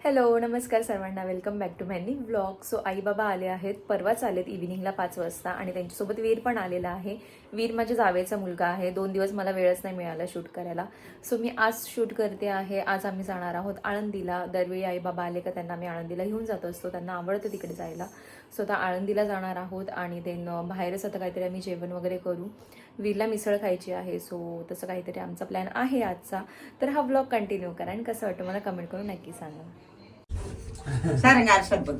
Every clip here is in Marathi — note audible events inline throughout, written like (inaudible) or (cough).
हॅलो नमस्कार सर्वांना. Welcome back to many blog so आई बाबा आले आहेत. परवाच आलेत इव्हिनिंगला पाच वाजता आणि त्यांच्यासोबत वीर पण आलेला आहे. वीर माझ्या जावेचा मुलगा आहे. दोन दिवस मला वेळच नाही मिळाला शूट करायला. सो मी आज शूट करते आहे. आज आम्ही जाणार आहोत आळंदीला. दरवेळी आई बाबा आले का त्यांना आम्ही आळंदीला घेऊन जात असतो. त्यांना आवडतं तिकडे जायला. सो आता आळंदीला जाणार आहोत आणि देन बाहेरच आता काहीतरी आम्ही जेवण वगैरे करू. वीरला मिसळ खायची आहे. सो तसं काहीतरी आमचा प्लॅन आहे आजचा. तर हा ब्लॉग कंटिन्यू करा आणि कसं वाटतं मला कमेंट करून नक्की सांगा. सारंग आरशात बघ.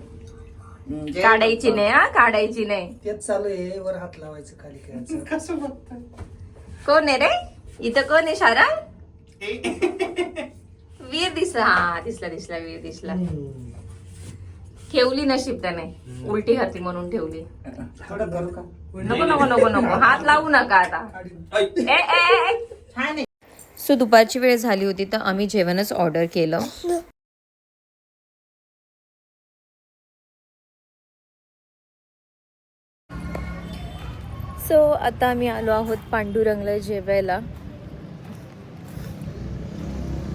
म्हणजे काढायची नाही हा काढायची नाही. तेच चालू आहे वर हात लावायचं खाली खेळायचं. (laughs) कसं बघतोय? कोण आहे रे? इथं कोण आहे शारा? वीर दिसला. हा दिसला दिसला वीर दिसला. ठेवली नशीब त्याने. उलटी हाती म्हणून ठेवली. थोडं करू का? नको नको नको नको. हात लावू नका आता. ए, ए, सो दुपारची वेळ झाली होती तर आम्ही जेवणच ऑर्डर केलं. आता आम्ही आलो आहोत पांडुरंगला जेवायला.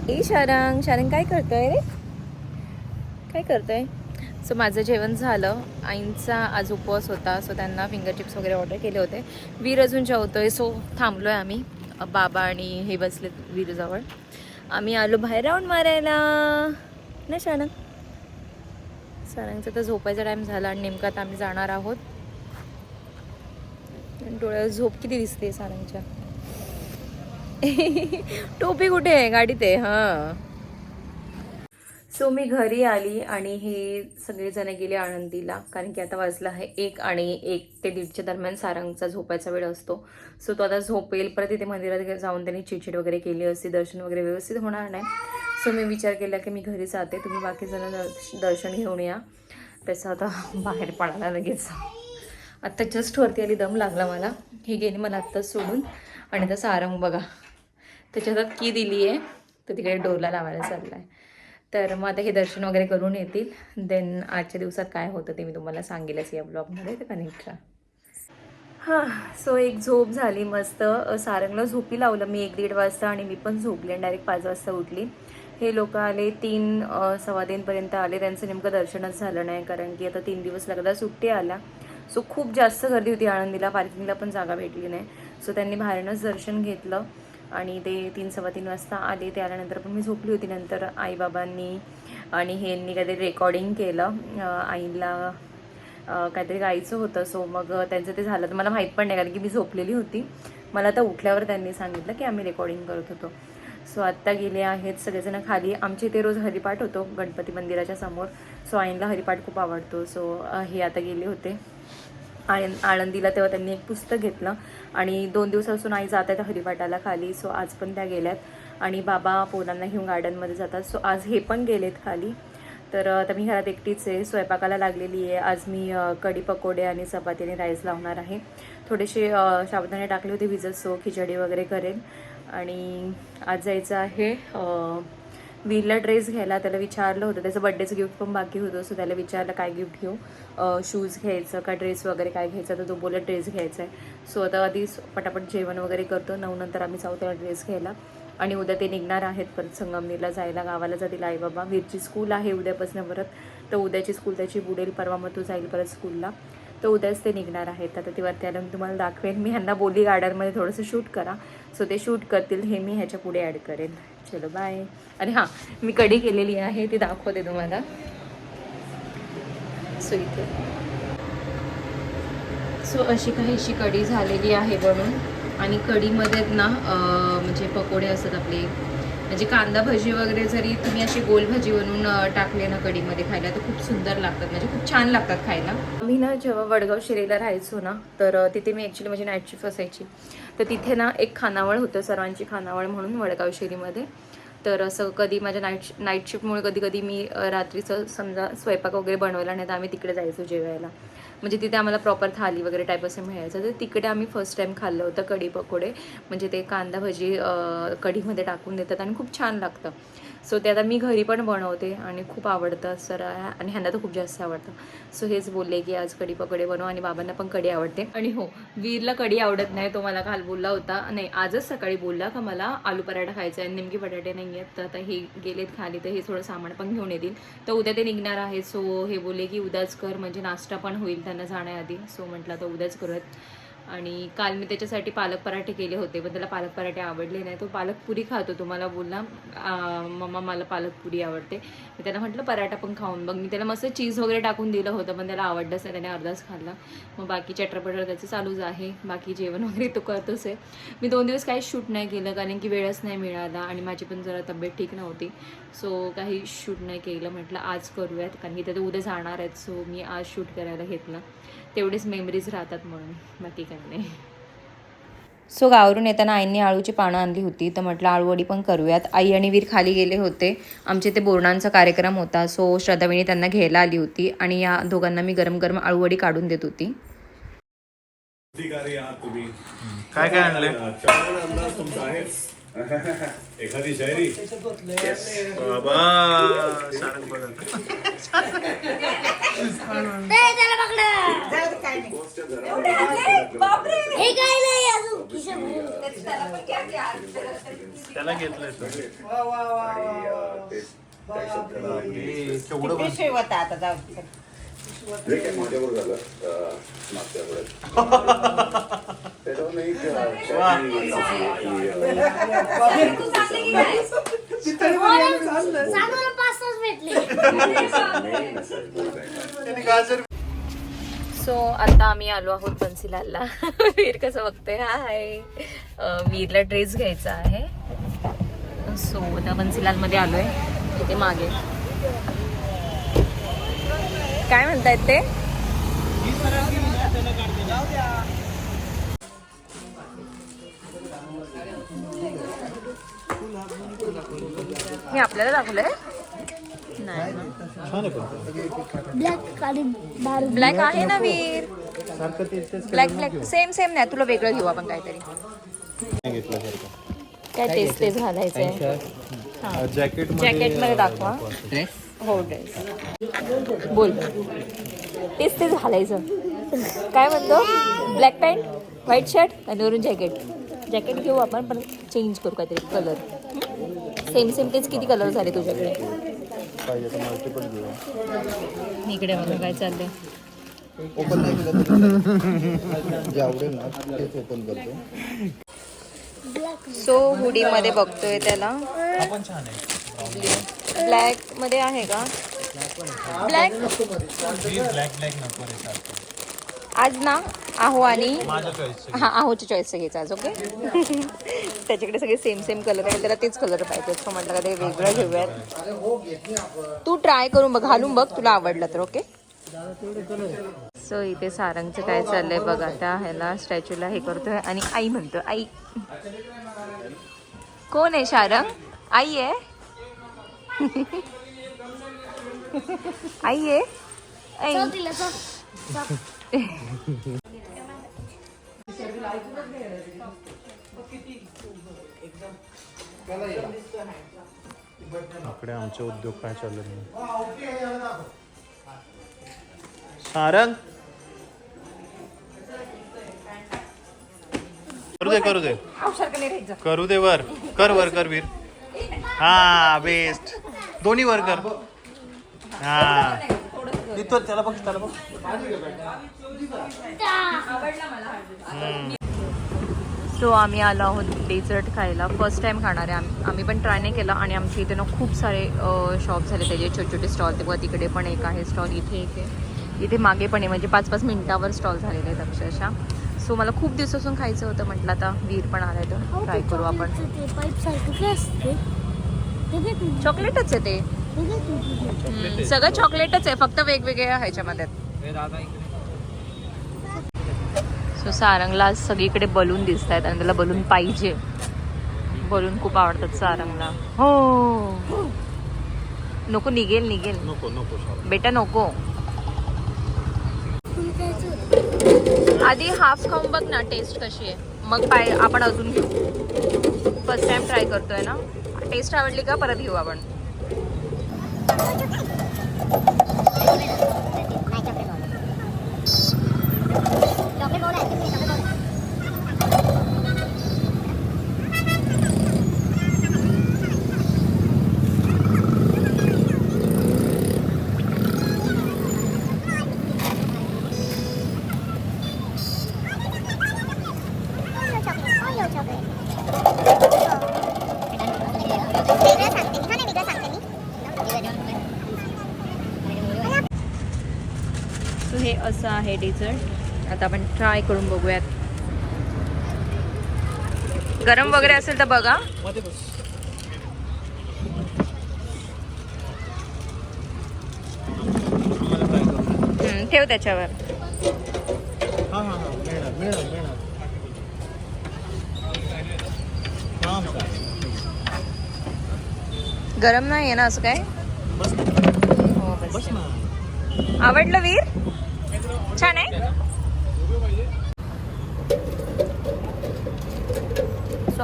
ए शारंग शारंग काय करतोय रे? काय करतोय? सो माझं जेवण झालं. आईंचा आज उपवास होता सो त्यांना फिंगर चिप्स वगैरे ऑर्डर केले होते. वीर अजून जेवतोय सो थांबलोय आम्ही. बाबा आणि हे बसले वीरजवळ. आम्ही आलो बाहेर राऊंड मारायला. ना शारंग? शारंगचा तर झोपायचा टाईम झाला आणि नेमका आता आम्ही जाणार आहोत. आणि डोळ्यात झोप किती दिसते सारंगच्या? (laughs) टोपी कुठे आहे? गाडीत आहे हां. सो मी घरी आली आणि हे सगळेजण गेले आनंदीला कारण की आता वाजला आहे एक आणि एक. ते दीडच्या दरम्यान सारंगचा झोपायचा वेळ असतो. सो तो आता झोपेल परत तिथे मंदिरात जाऊन त्यांनी चिडचिड वगैरे केली असती दर्शन वगैरे व्यवस्थित होणार नाही. सो मी विचार केला की मी घरी जाते तुम्ही बाकीजणं दर्श- दर्शन घेऊन या. त्याचं आता बाहेर पडायला लगेच. आत्ता जस्ट वरती आली दम लागला मला. हे गेली मला आत्ताच सोडून. आणि आता सारंग बघा. त्याच्या हातात की दिली आहे तर तिकडे डोरला लावायला चालला आहे तर मग आता हे दर्शन वगैरे करून येतील. देन आजच्या दिवसात काय होतं ते मी तुम्हाला सांगेलच या ब्लॉगमध्ये तर कनेक्ट राहा हां सो एक झोप झाली मस्त. सारंगला झोपी लावलं मी एक दीड वाजता आणि मी पण झोपली आणि डायरेक्ट पाच वाजता उठली. हे लोक आले तीन सव्वा तीनपर्यंत आले. त्यांचं नेमकं दर्शनच झालं नाही कारण की आता तीन दिवस लगदा सुट्टी आल्या सो खूप जास्त गर्दी होती आळंदीला. पार्किंगला पण जागा भेटली नाही. सो त्यांनी बाहेरनंच दर्शन घेतलं. आणि ते तीन सव्वा तीन वाजता आले. ते आल्यानंतर पण मी झोपली होती. नंतर आईबाबांनी आणि हेंनी काहीतरी रेकॉर्डिंग केलं. आईला काहीतरी गायचं होतं. सो मग त्यांचं ते झालं. तर मला माहीत पण नाही. कारण की मी झोपलेली होती. मला आता उठल्यावर त्यांनी सांगितलं की आम्ही रेकॉर्डिंग करत होतो. सो आत्ता गेले आहेत सगळेजण खाली. आमच्या इथे रोज हरिपाठ होतो. गणपती मंदिराच्या समोर. सो आईंला हरिपाठ खूप आवडतो. सो हे आता गेले होते. आळ आळंदीला तेव्हा त्यांनी एक पुस्तक घेतलं आणि दोन दिवसापासून आई जात आहेत हरिपाटाला खाली सो आज पण त्या गेल्यात. आणि बाबा पोरांना घेऊन गार्डनमध्ये जातात. सो आज हे पण गेलेत खाली. तर आता मी घरात एकटीच आहे. स्वयंपाकाला लागलेली आहे. आज मी कढी पकोडे आणि चपातीने राईस लावणार आहे. थोडेसे सावधाने टाकले होते विजत सो खिचडी वगैरे करेन. आणि आज जायचं आहे वीरला ड्रेस घ्यायला त्याला विचारलं होतं. त्याचं बड्डेचं गिफ्ट पण बाकी होतं सो त्याला विचारलं काय गिफ्ट घेऊ? शूज घ्यायचं का ड्रेस वगैरे काय घ्यायचं? तर तो बोलला ड्रेस घ्यायचा आहे सो आता आधी पटापट जेवण वगैरे करतो. नऊ नंतर आम्ही जाऊ त्याला ड्रेस घ्यायला. आणि उद्या ते निघणार आहेत परत संगमनेरला जायला. गावाला जातील आई बाबा वीरची स्कूल आहे उद्यापासून परत. तर उद्याची स्कूल त्याची बुडेल परवा मग तो जाईल परत स्कूलला तर उद्याच ते निघणार आहेत. आता ते वरती आलं मी तुम्हाला दाखवेन. मी ह्यांना बोली गार्डनमध्ये थोडंसं शूट करा. सो ते शूट करतील. हे मी ह्याच्या पुढे ॲड करेन. चलो बाय आणि हां मी कढी केलेली आहे. ती दाखवते तुम्हाला. सो इथे. सो अशी काहीशी कढी झालेली आहे बनून आणि कढीमध्ये ना म्हणजे पकोडे असतात आपले. म्हणजे कांदा भजी वगैरे जरी तुम्ही अशी गोल भजी बनवून टाकले ना कढीमध्ये खायला तर खूप सुंदर लागतात. म्हणजे खूप छान लागतात खायला. मी ना जेव्हा वडगाव शिरेला राहायचो ना तर तिथे मी ॲक्च्युली माझी नाईट शिफ्ट असायची. तर तिथे ना एक खानावळ होतं सर्वांची खानावळ म्हणून वडगाव शिरीमध्ये. तर असं कधी माझ्या नाईट नाईट शिफ्टमुळे कधी कधी मी रात्रीचं समजा स्वयंपाक वगैरे बनवायला नाही तर आम्ही तिकडे जायचो जेवायला. म्हणजे तिथे आम्हाला प्रॉपर थाली वगैरे टाईप असं मिळायचं. तर तिकडे आम्ही फर्स्ट टाईम खाल्लं होतं कढी पकोडे. म्हणजे ते कांदा भजी कढीमध्ये टाकून देतात आणि खूप छान लागतं. सो ते आता मी घरी पण बनवते आणि खूप आवडतं सर आणि ह्यांना तर खूप जास्त आवडतं. सो हेच बोलले की आज कढी पकडे बनव आणि बाबांना पण कढी आवडते. आणि हो वीरला कढी आवडत नाही तो मला काल बोलला होता. नाही आजच सकाळी बोलला का मला आलू पराठा खायचा आहे नेमके बटाटे नाही आहेत तर आता हे गेलेत खाली तर हे थोडं सामान पण घेऊन येतील. तर उद्या ते निघणार आहे सो हे बोलले की उद्याच कर म्हणजे नाश्ता पण होईल त्यांना जाण्याआधी. सो म्हटलं तर उद्याच करूयात आणि काल मी त्याच्यासाठी पालक पराठे केले होते पण त्याला पालक पराठे आवडले नाही तो पालक पुरी खातो तुम्हाला बोलला मम्मा मला पालक पुरी आवडते. मी त्याला म्हटलं पराठा पण खाऊन बघ. मी त्याला मस्त चीज वगैरे टाकून दिलं होतं पण त्याला आवडलंच नाही. त्याने अर्धाच खाल्ला. मग बाकी चटरपटर त्याचं चालूच आहे. बाकी जेवण वगैरे तो करतोच आहे. मी दोन दिवस काहीच शूट नाही केलं कारण की वेळच नाही मिळाला आणि माझी पण जरा तब्येत ठीक नव्हती. सो काही शूट नाही केलं. म्हटलं आज करूयात. कारण की ते उद्या जाणार आहेत सो मी आज शूट करायला घेतलं. तेवढेच मेमरीज राहतात म्हणून बाकी काही नाही सो गावावरून येताना आईंनी आळूची पानं आणली होती. तर म्हटलं आळूवडी पण करूयात. आई आणि वीर खाली गेले होते. आमचे ते बोरणांचा कार्यक्रम होता. सो श्रद्धाविणी त्यांना घ्यायला आली होती. आणि या दोघांना मी गरम गरम आळूवडी काढून देत होती. अधिकारी आहात तुम्ही. काय काय आणले एखादी शायरी? बाबा सारंग बघा. हे काय नाही अजून? खिशात त्याला घेतलंय आता जाऊ माझ्यावर झालं? मागच्या (laughs) पाच तास भेटले सो आता आम्ही आलो आहोत बन्सीलालला वीर कसं बघतोय हाय अं, वीरला ड्रेस घ्यायचा आहे सो आता बन्सीलालमध्ये आलोय तिथे मागे काय म्हणतायत ते हे आपल्याला दाखवलंय नाही ब्लॅक आहे ना Veer? Black black same same नाही तुला वेगळं घेऊ आपण काहीतरी. काय तेच तेच घालायचंय? जॅकेट जॅकेटमध्ये दाखवा. हो ड्रेस बोल. तेच तेच घालायचं. काय म्हणतो? ब्लॅक पॅन्ट व्हाईट शर्ट आणि वरून जॅकेट जॅकेट घेऊ आपण पण चेंज करू काहीतरी कलर सेम सेम तेच किती कलर झाले तुझ्याकडे? पाहिजे तर मल्टिपल घेऊ इकडे बघा काय चाललंय. ओपन नाही केलं तर जे आवडेल ना तेच ओपन करतो. सो हुडी मध्ये बघतोय त्याला. हा पण छान आहे ब्लॅकमध्ये आहे. का ब्लॅक ब्लॅक ब्लॅक नको आज ना आहो आणि हा आहोची चॉईसचं घ्यायचं आज ओके (laughs) त्याच्याकडे सगळे सेम सेम कलर आहे त्याला तेच कलर पाहिजे सो म्हटलं का ते वेगळं घेऊयात. तू ट्राय करून बघ घालून बघ तुला आवडलं तर ओके सो इथे सारंगचं काय चाललंय बघा त्या ह्याला स्टॅच्यूला हे करतोय आणि आई म्हणतो आई. कोण आहे शारंग (laughs) आई आहे? आई आहे? आई. इकडे आमचे उद्योग काय चालले सारंग? करू दे करू दे. करू दे वर. कर वर कर वीर. हा बेस्ट दोन्ही वर कर. हा. इथं त्याला बघ त्याला बघ. सो आम्ही आलो आहोत डेझर्ट खायला. फर्स्ट टाइम खाणार आहे आम्ही. आम्ही पण ट्राय नाही केलं आणि आमच्या इथे ना खूप सारे शॉप झाले. त्याचे छोटे छोटे स्टॉल ते बघा तिकडे पण एक आहे स्टॉल इथे एक आहे. इथे मागे पण आहे. म्हणजे पाच पाच मिनिटावर स्टॉल झालेले आहेत अक्षरशः. सो मला खूप दिवसापासून खायचं होतं. म्हटलं आता वीर पण आलाय तर ट्राय करू आपण. चॉकलेटच आहे तू- हम्म, सगळं चॉकलेटच आहे फक्त वेगवेगळ्या ह्याच्यामध्ये. सो सारंगला सगळीकडे बलून दिसत आहेत आणि त्याला बलून पाहिजे. बलून खूप आवडतात सारंगला. हो. नको निघेल निघेल. नको नको. बेटा नको? आधी हाफ खाऊन बघ ना टेस्ट कशी आहे. मग पाय आपण अजून घेऊ. फर्स्ट टाइम ट्राय करतोय ना? टेस्ट आवडली का? परत घेऊ आपण. Thank you. आहे डेझर्ट आता आपण ट्राय करून बघूयात. गरम वगैरे असेल तर बघा. ठेव त्याच्यावर. हा हा हा हा. गरम नाही आहे ना असं काय? हो आवडलं वीर?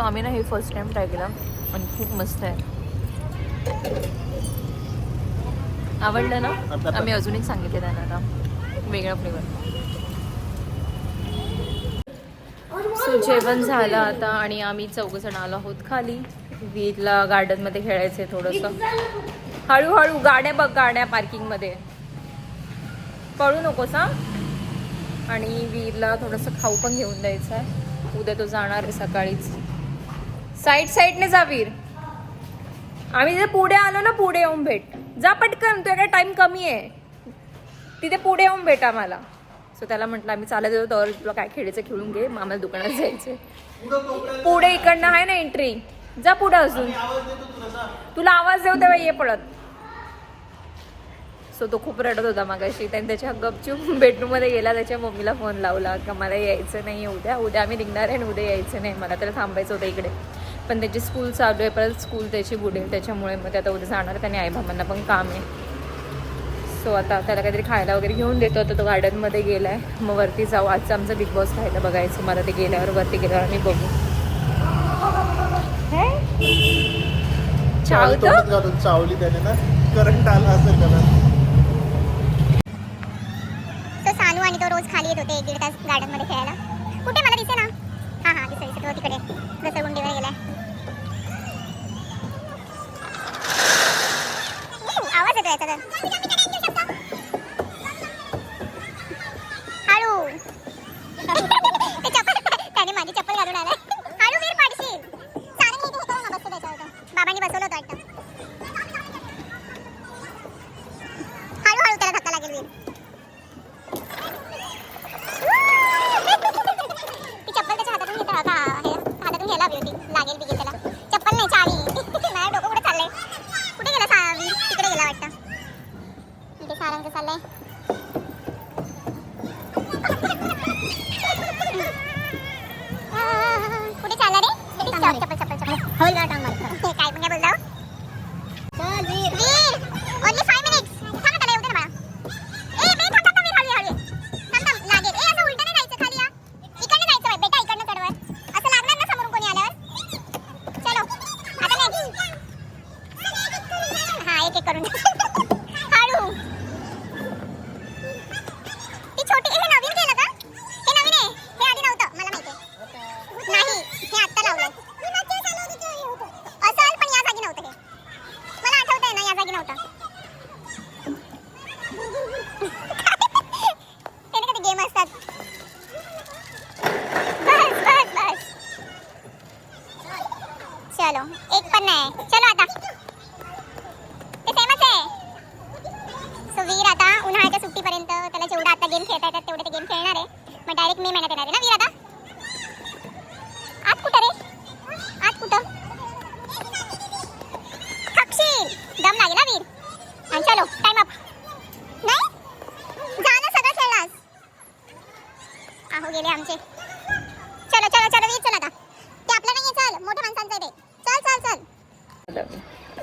आम्ही ना हे फर्स्ट टाइम ट्राय केलं. आणि खूप मस्त आहे. आवडलं ना? आम्ही अजून एक सांगितले त्यांना आता. वेगळा फ्लेवर सो जेवण झालं आता आणि आम्ही चौघजण आलो आहोत खाली. वीरला गार्डनमध्ये खेळायचं आहे थोडंसं. हळूहळू गाड्या बघ गाड्या पार्किंगमध्ये पळू नकोस हा. आणि वीरला थोडंसं खाऊ पण घेऊन द्यायचं आहे उद्या तो जाणार आहे सकाळीच. साईड साईडने जा वीर. आम्ही जर पुढे आलो ना पुढे येऊन भेट. जा पटकन तुझ्याकडे टाईम कमी आहे. तिथे पुढे येऊन भेट आम्हाला. सो त्याला म्हटलं आम्ही चालत येतो तर तुला काय खेळायचं खेळून घे आम्हाला दुकानात जायचं पुढे इकडनं आहे ना एंट्री जा पुढे अजून. तुला आवाज देऊ तेव्हा ये पडत सो तो खूप रडत होता मागाशी. त्याने त्याच्या गपचूप बेडरूममध्ये गेला त्याच्या मम्मीला फोन लावला का मला यायचं नाही उद्या उद्या आम्ही निघणार आहे आणि उद्या यायचं नाही मला त्याला थांबायचं होतं इकडे. पण त्याची स्कूल चालू आहे परत स्कूल त्याची बुडेल त्याच्यामुळे मग ते आता उद्या जाणार त्याने आईबाबांना पण काम आहे. सो आता त्याला काहीतरी खायला वगैरे घेऊन देतो आता तो गार्डनमध्ये गेला आहे मग वरती जाऊ आजचं आमचं बिग बॉस राहिलं बघायचं मला ते गेल्यावर वरती गेल्यावर आम्ही बघू. हे? चावतं? चावली त्याने ना? करंट आला असेल त्याला. तर सानू आणि तो रोज खाली येत होते एक दीड तास गार्डनमध्ये खेळायला. कुठे मला दिसे ना. हा हा दिसे दिसे तो तिकडे घसरगुंडीवर এটা Huy 们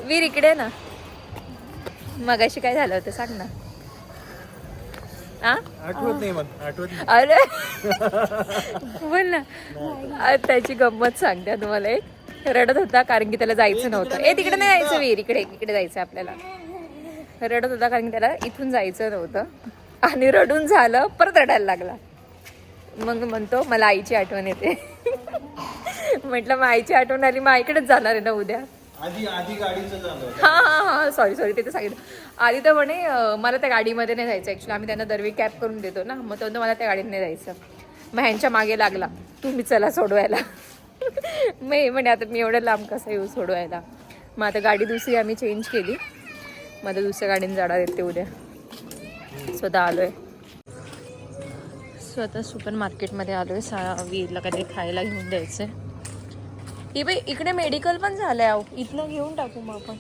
वीर इकडे ना. मगाशी काय झालं होतं सांग ना. आ? आठवत नाही मग आठवत नाही. अरे. बोल ना. त्याची गंमत सांगते तुम्हाला एक. रडत होता कारण की त्याला जायचं नव्हतं. ए तिकडे नाही जायचं वीर इकडे इकडे जायचं आपल्याला. रडत होता कारण की त्याला इथून जायचं नव्हतं. आणि रडून झालं परत रडायला लागला. मग म्हणतो मला आईची आठवण येते. म्हटलं मग आईची आठवण आली मग आईकडेच जाणार आहे ना उद्या. आधी आधी गाडीचं झालं हा हा हा सॉरी सॉरी ते तर सांगितलं. आधी तर म्हणे अं, मला त्या गाडीमध्ये नाही जायचं. ॲक्च्युली आम्ही त्यांना दरवेळी कॅब करून देतो ना. मग तो म्हणतो, मला त्या गाडीत नाही जायचं. मग ह्यांच्या मागे लागला. तुम्ही चला सोडवायला. मग हे म्हणे आता मी एवढं लांब कसं येऊ सोडवायला? मग आता गाडी दुसरी आम्ही चेंज केली. मग आता दुसऱ्या गाडीने जाणार आहेत ते उद्या. स्वतः आलो आहे स्वतः सुपर मार्केटमध्ये आलो आहे सा वीरला काहीतरी खायला घेऊन द्यायचं आहे ही बाई इकडे मेडिकल पण झालं आहे अहो. इथनं घेऊन टाकू मग आपण.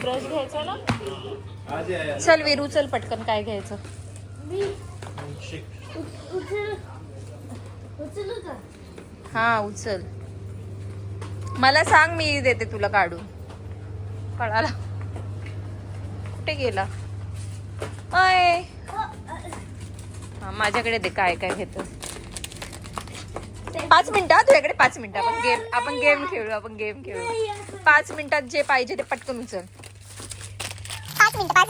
ब्रश घ्यायचा ना? चल वेरू चल पटकन काय घ्यायचं. हा उचल. मला सांग मी देते तुला काढून. कळाला? कुठे गेला? अय. माझ्याकडे दे काय काय घेतस? पाच मिनिटं तुझ्याकडे पाच मिनिटं. आपण गेम आपण गेम खेळू आपण गेम खेळू पाच मिनिटात जे पाहिजे ते पटकन उचल. पाच मिनिटं पाच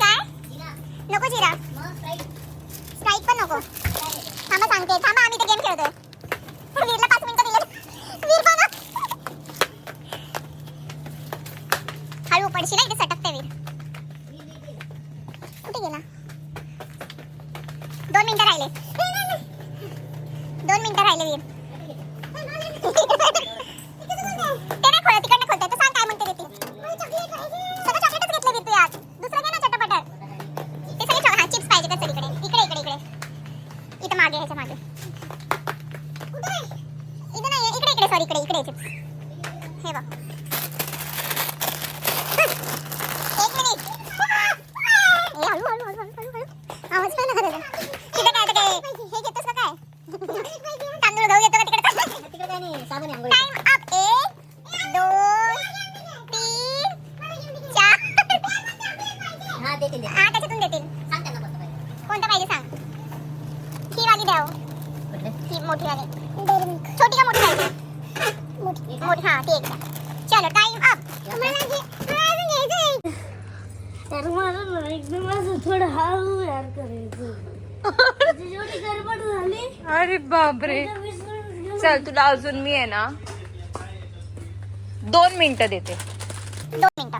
काय? नको जिरा. स्ट्राईक पण नको. थांबा सांगते. थांबा आम्ही तर गेम खेळतोय. वीरला पाच मिनिटं दिले. वीर पण हळू पडशील इथे सटकते वीर. कुठे गेला? ハハハハ! आता अजून मी आहे ना दोन मिनिटं देते. दोन मिनिटं.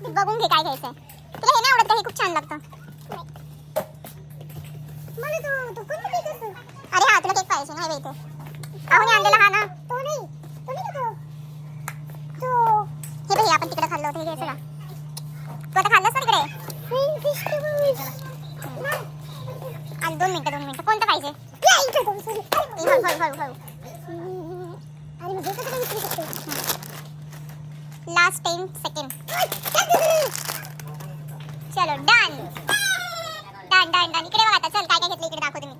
म्हणजे बघून घे. काय घ्यायचंय. तुला हे नाही आवडत हे खूप छान लागतं. अरे हा तुला केक पाहिजे नाही हे बघ इथे. अहो आणलेला हा ना. तो नाही. हे बघ हे आपण तिकडे खाल्लं होतं. हे घ्यायचं ना तू आता खाल्लंस ना तिकडे आणि दोन मिनिटं दोन मिनिटं कोणतं पाहिजे ए, हळू हळू हळू हळू अरे म्हणजे कसं काय विसरू शकते लास्ट टेन सेकंड चलो डन डन डन डन इकडे बघ आता चल काय काय घेतलं इकडे दाखवते मी.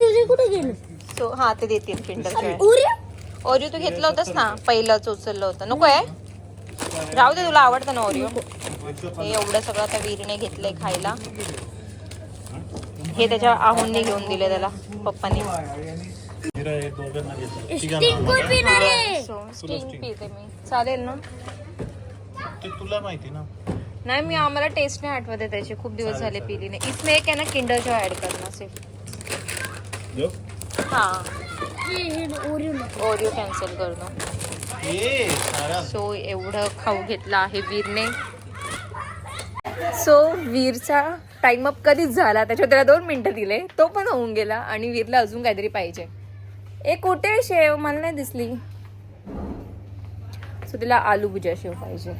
तुझे कुठे गेले? सो हा ते देतील किंडर जॉय उरे ओरिओ तू घेतलं होतंस ना पहिलंच उचललं होतं. नको आहे? राहू दे तुला आवडतं ना ओरिओ हे एवढं सगळं त्या वीरने घेतलंय खायला. हे त्याच्या आहुंनी घेऊन दिले त्याला पप्पांनी. चालेल ना? ते तुला माहिती ना. नाही मी आम्हाला टेस्ट नाही आठवत आहे त्याची. खूप दिवस झाले पिली नाही इसमें एक आहे ना किंडर जॉय ऍड करना सिर्फ हाँ. ओरिओ कॅन्सल कर दो ए सारा सो एवढं खाऊ घेतलं आहे वीरने. सो वीरचा टाइम अप कधीच झाला. त्याच्यावर त्याला दोन मिनिटं दिले. तो पण होऊन गेला आणि वीरला अजून काहीतरी पाहिजे. ए कुठे शेव? मला नाही दिसली. सो तिला आलू भुजा शेव पाहिजे.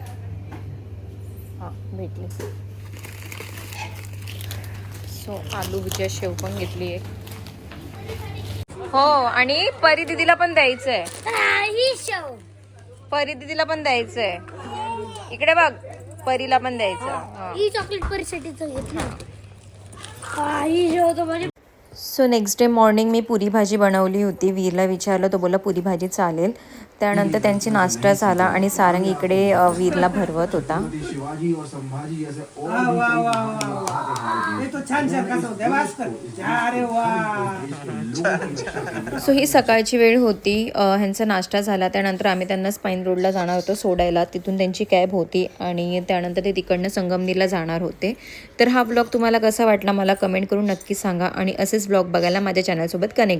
हां भेटली. सो आलू भुजा शेव पण घेतली एक. हो आणि परी दिदीला पण द्यायचंय. ही परी दिदीला पण द्यायचंय. इकडे बघ परीला पण द्यायचं. हा. ही चॉकलेट हा ही म्हणजे सो नेक्स्ट डे मॉर्निंग मी पुरी भाजी बनवली होती. वीरला विचारलं तो बोला पुरी भाजी चालेल. त्यानंतर त्यांची नाश्ता झाला आणि सारंग इकडे वीरला भरवत होता. हे सो ही सकाळची वेळ होती. ह्यांचा नाश्ता झाला. त्यानंतर आम्ही त्यांना स्पाईन रोडला जाणार होतो सोडायला. तिथून त्यांची कॅब होती आणि त्यानंतर ते तिकडनं संगमनीला जाणार होते. तर हा ब्लॉग तुम्हाला कसा वाटला मला कमेंट करून नक्की सांगा आणि असेच ब्लॉग बघायला माझ्या चॅनलसोबत कनेक्ट